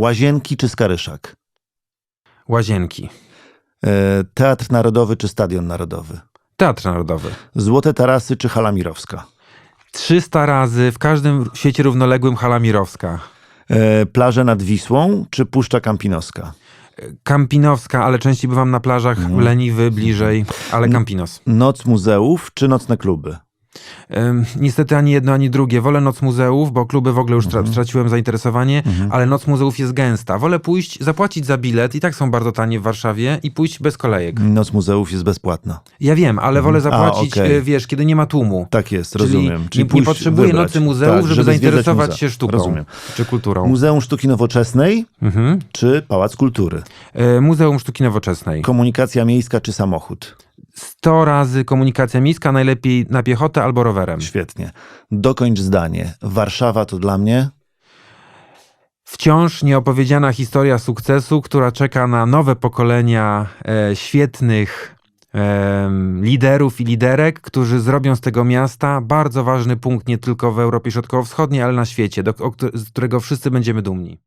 Łazienki czy Skaryszak? Łazienki. E, Teatr Narodowy czy Stadion Narodowy? Teatr Narodowy. Złote Tarasy czy Hala Mirowska? 300 razy w każdym świecie równoległym hala Mirowska. E, Plaże nad Wisłą czy Puszcza Kampinoska? Kampinowska, ale częściej bywam na plażach Mhm. leniwy, bliżej, ale Kampinos. Noc muzeów czy nocne kluby? Niestety ani jedno, ani drugie. Wolę Noc Muzeów, bo kluby w ogóle już Mhm. tra- straciłem zainteresowanie, ale Noc Muzeów jest gęsta. Wolę pójść, zapłacić za bilet, i tak są bardzo tanie w Warszawie, i pójść bez kolejek. Noc muzeów jest bezpłatna. Ja wiem, ale wolę Mhm. A, zapłacić, okej. y, wiesz, kiedy nie ma tłumu. Tak jest, Czyli rozumiem. nie, nie pójść, potrzebuję wybrać. nocy muzeów, Tak, żeby, zwiedzać zainteresować się sztuką Rozumiem. czy kulturą. Muzeum Sztuki Nowoczesnej Mhm. czy Pałac Kultury? Y, Muzeum Sztuki Nowoczesnej. Komunikacja miejska czy samochód? 100 razy komunikacja miejska, najlepiej na piechotę albo rowerem. Świetnie. Dokończ zdanie. Warszawa to dla mnie. Wciąż nieopowiedziana historia sukcesu, która czeka na nowe pokolenia e, świetnych em, liderów i liderek, którzy zrobią z tego miasta bardzo ważny punkt nie tylko w Europie Środkowo-Wschodniej, ale na świecie, do, o, z którego wszyscy będziemy dumni.